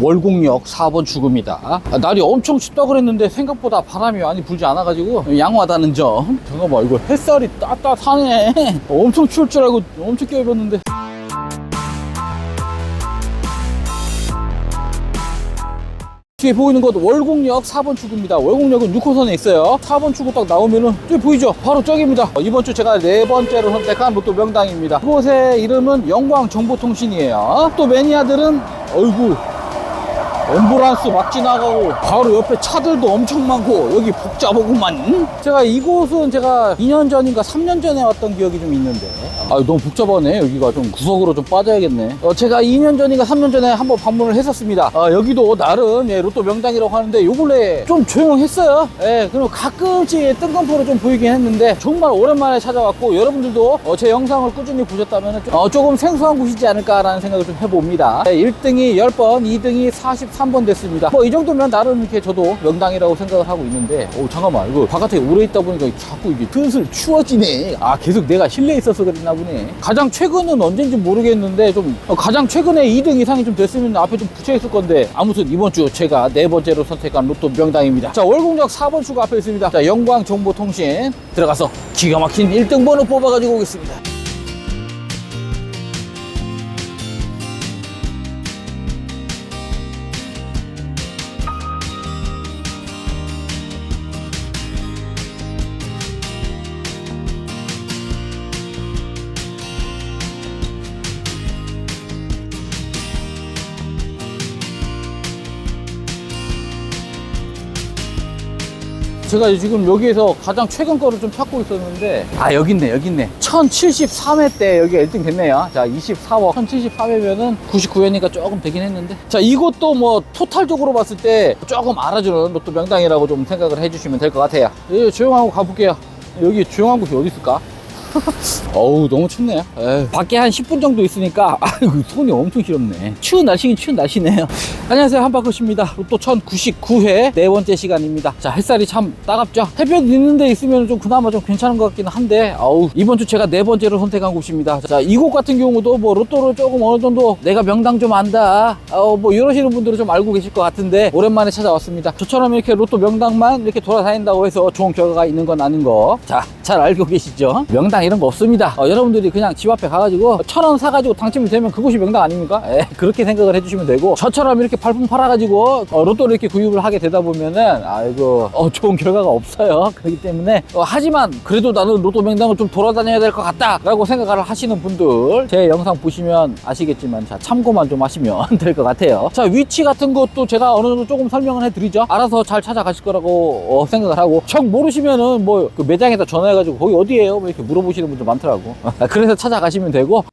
월곡역 4번 출구입니다. 아, 날이 엄청 춥다 그랬는데 생각보다 바람이 많이 불지 않아 가지고 양호하다는 점. 잠깐만 이거 햇살이 따뜻하네. 엄청 추울 줄 알고 엄청 껴입었는데. 뒤에 보이는 곳 월곡역 4번 출구입니다. 월곡역은 6호선에 있어요. 4번 출구 딱 나오면은 저기 보이죠? 바로 저기입니다. 어, 이번 주 제가 네 번째로 선택한 로또 명당입니다. 이곳의 이름은 영광정보통신이에요. 또 매니아들은 어이구 앰뷸런스 막 지나가고 바로 옆에 차들도 엄청 많고 여기 복잡하구만. 제가 이곳은 제가 2년 전인가 3년 전에 왔던 기억이 좀 있는데 아 너무 복잡하네. 여기가 좀 구석으로 좀 빠져야겠네. 어, 제가 2년 전인가 3년 전에 한번 방문을 했었습니다. 아, 여기도 나름 예, 로또 명당이라고 하는데 요 근래 좀 조용했어요. 예, 그리고 가끔씩 뜬금포로 좀 보이긴 했는데 정말 오랜만에 찾아왔고 여러분들도 어, 제 영상을 꾸준히 보셨다면 좀, 어, 조금 생소한 곳이지 않을까라는 생각을 좀 해봅니다. 예, 1등이 10번 2등이 43번 됐습니다. 뭐 이 정도면 나름 이렇게 저도 명당이라고 생각을 하고 있는데 오 잠깐만. 이거 바깥에 오래 있다 보니까 자꾸 이게 슬슬 추워지네. 아 계속 내가 실내에 있어서 그랬나 보네 가장 최근은 언젠지 모르겠는데 좀 어, 가장 최근에 2등 이상이 좀 됐으면 앞에 좀 붙여 있을 건데 아무튼 이번 주 제가 네 번째로 선택한 로또 명당입니다. 자 월곡역 4번 출구 앞에 있습니다. 자 영광정보통신 들어가서 기가 막힌 1등 번호 뽑아가지고 오겠습니다 제가 지금 여기에서 가장 최근 거를 좀 찾고 있었는데 아 여기 있네 여기 있네. 1073회 때 여기가 1등 됐네요. 자 24호 1073회면은 99회니까 조금 되긴 했는데. 자 이것도 뭐 토탈적으로 봤을 때 조금 알아주는 로또 명당이라고 좀 생각을 해주시면 될 것 같아요. 예, 조용하고 가볼게요. 여기 조용한 곳이 어디 있을까 어우 너무 춥네요 에휴, 밖에 한 10분 정도 있으니까 아이고 손이 엄청 시렵네. 추운 날씨긴 추운 날씨네요. 안녕하세요. 한바퀴입니다. 로또 1099회 네 번째 시간입니다. 자 햇살이 참 따갑죠? 햇볕 있는 데 있으면 좀 그나마 좀 괜찮은 것 같긴 한데 아우 이번 주 제가 네 번째로 선택한 곳입니다. 자 이 곳 같은 경우도 뭐 로또를 조금 어느 정도 내가 명당 좀 안다. 어, 뭐 이러시는 분들은 좀 알고 계실 것 같은데 오랜만에 찾아왔습니다. 저처럼 이렇게 로또 명당만 이렇게 돌아다닌다고 해서 좋은 결과가 있는 건 아닌 거 자 잘 알고 계시죠? 명당 이런 거 없습니다. 어, 여러분들이 그냥 집 앞에 가가지고 천 원 사가지고 당첨이 되면 그곳이 명당 아닙니까? 에, 그렇게 생각을 해주시면 되고 저처럼 이렇게 발품 팔아가지고 어, 로또를 이렇게 구입을 하게 되다 보면은 아이고 어, 좋은 결과가 없어요. 그렇기 때문에 어, 하지만 그래도 나는 로또 명당을 좀 돌아다녀야 될 것 같다 라고 생각을 하시는 분들 제 영상 보시면 아시겠지만 자 참고만 좀 하시면 될 것 같아요. 자 위치 같은 것도 제가 어느 정도 조금 설명을 해드리죠. 알아서 잘 찾아가실 거라고 어, 생각을 하고 정 모르시면은 뭐 그 매장에다 전화해가지고 거기 어디에요? 뭐 이렇게 물어보시는 분들 많더라고. 그래서 찾아가시면 되고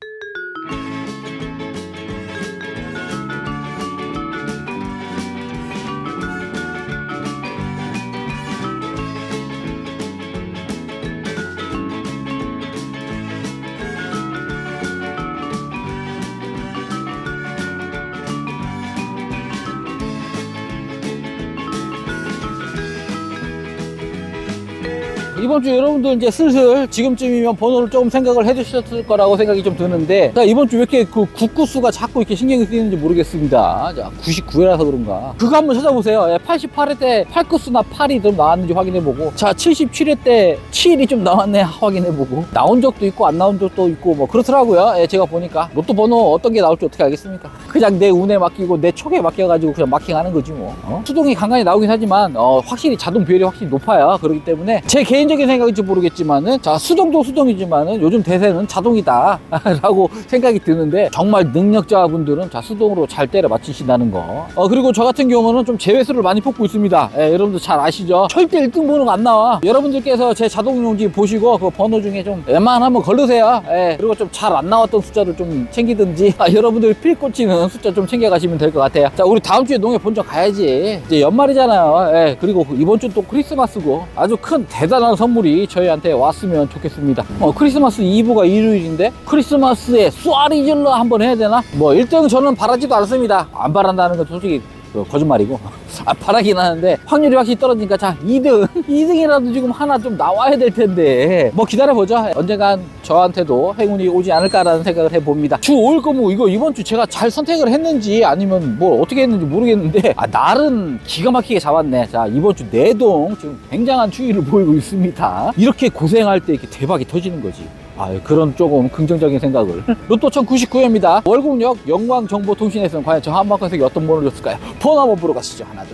이번 주 여러분들 이제 슬슬 지금쯤이면 번호를 조금 생각을 해주셨을 거라고 생각이 좀 드는데 자 이번 주 왜 이렇게 그 국구수가 자꾸 이렇게 신경이 쓰이는지 모르겠습니다. 자 99회라서 그런가. 그거 한번 찾아보세요. 예, 88회 때 8구수나 8이 좀 나왔는지 확인해보고 자 77회 때 7이 좀 나왔네 확인해보고. 나온 적도 있고 안 나온 적도 있고 뭐 그렇더라고요. 예, 제가 보니까. 로또 번호 어떤 게 나올지 어떻게 알겠습니까? 그냥 내 운에 맡기고 내 촉에 맡겨가지고 그냥 마킹하는 거지 뭐. 어? 수동이 간간히 나오긴 하지만 어, 확실히 자동 비율이 확실히 높아요. 그렇기 때문에 제 개인 적인 생각인지 모르겠지만은 자 수동도 수동이지만은 요즘 대세는 자동이다. 라고 생각이 드는데 정말 능력자분들은 자 수동으로 잘 때려 맞추신다는 거. 어, 그리고 저 같은 경우는 좀 제외수를 많이 뽑고 있습니다. 예, 여러분들 잘 아시죠? 절대 1등 번호가 안 나와. 여러분들께서 제 자동용지 보시고 그 번호 중에 좀 웬만하면 걸르세요. 예, 그리고 좀 잘 안 나왔던 숫자를 좀 챙기든지. 아, 여러분들 필 꽂히는 숫자 좀 챙겨가시면 될 것 같아요. 자 우리 다음 주에 농협 본점 가야지. 이제 연말이잖아요. 예, 그리고 이번 주 또 크리스마스고 아주 큰 대단한 선물이 저희한테 왔으면 좋겠습니다 어, 크리스마스 이브가 일요일인데 크리스마스에 쏘아리질러 한번 해야 되나? 뭐 1등 저는 바라지도 않습니다 안 바란다는 건 솔직히 그 거짓말이고. 아, 바라긴 하는데 확률이 확실히 떨어지니까 자, 2등. 2등이라도 지금 하나 좀 나와야 될 텐데. 뭐 기다려보죠. 언젠간 저한테도 행운이 오지 않을까라는 생각을 해봅니다. 주 5일 거뭐 이거 이번 주 제가 잘 선택을 했는지 아니면 뭘 어떻게 했는지 모르겠는데 아, 날은 기가 막히게 잡았네. 자, 이번 주 내동 지금 굉장한 추위를 보이고 있습니다. 이렇게 고생할 때 이렇게 대박이 터지는 거지. 아, 그런 조금 긍정적인 생각을. 로또 1099회입니다. 월곡역 영광정보통신에서는 과연 저 한방kon색이 어떤 번호를 줬을까요? 번호 한번 보러 가시죠. 하나,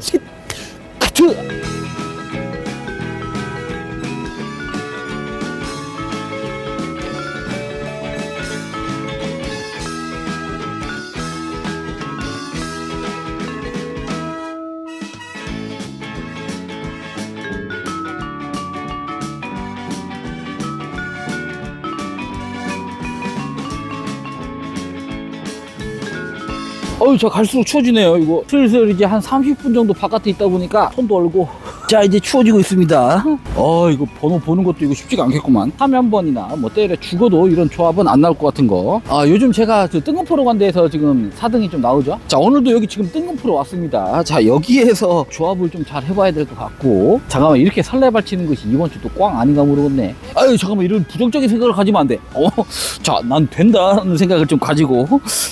Katı. 어유 저 갈수록 추워지네요 이거. 슬슬 이제 한 30분 정도 바깥에 있다 보니까 손도 얼고. 자 이제 추워지고 있습니다. 어 이거 번호 보는 것도 이거 쉽지가 않겠구만. 화면번이나 뭐 때려 죽어도 이런 조합은 안 나올 것 같은 거아 요즘 제가 저 뜬금포로 간 데에서 지금 4등이 좀 나오죠? 자 오늘도 여기 지금 뜬금포로 왔습니다. 자 여기에서 조합을 좀 잘 해봐야 될 것 같고. 잠깐만 이렇게 설레발 치는 것이 이번 주 또 꽝 아닌가 모르겠네 아유 잠깐만 이런 부정적인 생각을 가지면 안 돼. 어, 자난 된다는 생각을 좀 가지고.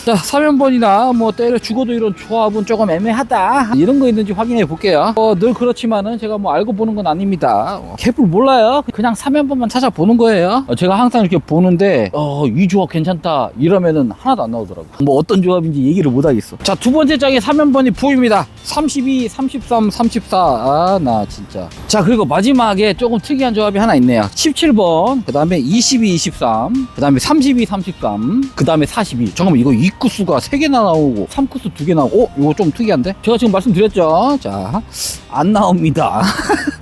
자 사면번이나 뭐 때려 죽어도 이런 조합은 조금 애매하다. 이런 거 있는지 확인해 볼게요. 어, 늘 그렇지만은 제가 뭐 알고 보는 건 아닙니다. 어, 캡을 몰라요? 그냥 사면번만 찾아보는 거예요? 어, 제가 항상 이렇게 보는데 어, 이 조합 괜찮다 이러면은 하나도 안 나오더라고 뭐 어떤 조합인지 얘기를 못 하겠어. 자 두 번째 장에 사면번이 보입니다. 32 33 34 아 나 진짜. 자 그리고 마지막에 조금 특이한 조합이 하나 있네요. 17번 그 다음에 22 23 그 다음에 32 33 그 다음에 42 잠깐만 이거 2구수가 3개나 나오고 3구수 2개 나오고 어? 이거 좀 특이한데 제가 지금 말씀드렸죠 자안 나옵니다.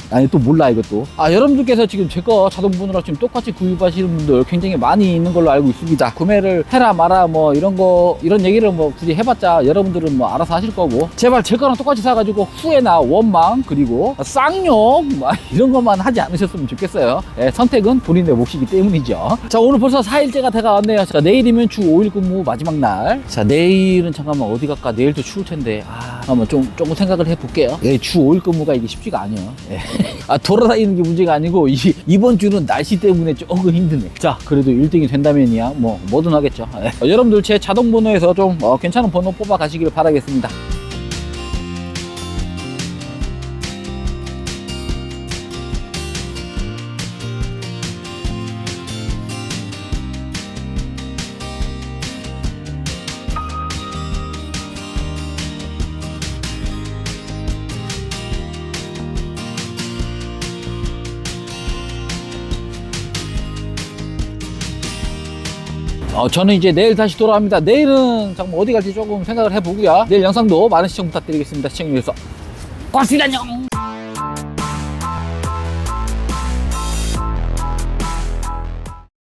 아니 또 몰라 이것도 아 여러분들께서 지금 제거 자동 보느라 지금 똑같이 구입하시는 분들 굉장히 많이 있는 걸로 알고 있습니다. 구매를 해라 마라 뭐 이런 거 이런 얘기를 뭐 굳이 해봤자 여러분들은 뭐 알아서 하실 거고. 제발 제 거랑 똑같이 사가지고 후회나 원망 그리고 쌍욕 막 이런 것만 하지 않으셨으면 좋겠어요. 예, 선택은 본인의 몫이기 때문이죠. 자 오늘 벌써 4일째가 다가왔네요. 자 내일이면 주 5일 근무 마지막 날 자 내일은 잠깐만 어디 갈까? 내일도 추울 텐데. 아 한번 좀 조금 생각을 해볼게요. 예, 주 5일 근무가 이게 쉽지가 아니에요 예. 아 돌아다니는 게 문제가 아니고 이, 이번 주는 날씨 때문에 조금 힘드네 자 그래도 1등이 된다면이야 뭐 뭐든 하겠죠 예. 어, 여러분들 제 자동 번호에서 좀 어, 괜찮은 번호 뽑아 가시길 바라겠습니다 어, 저는 이제 내일 다시 돌아옵니다. 내일은 잠깐 어디 갈지 조금 생각을 해보고요. 내일 영상도 많은 시청 부탁드리겠습니다. 시청해주셔서 고맙습니다. 안녕!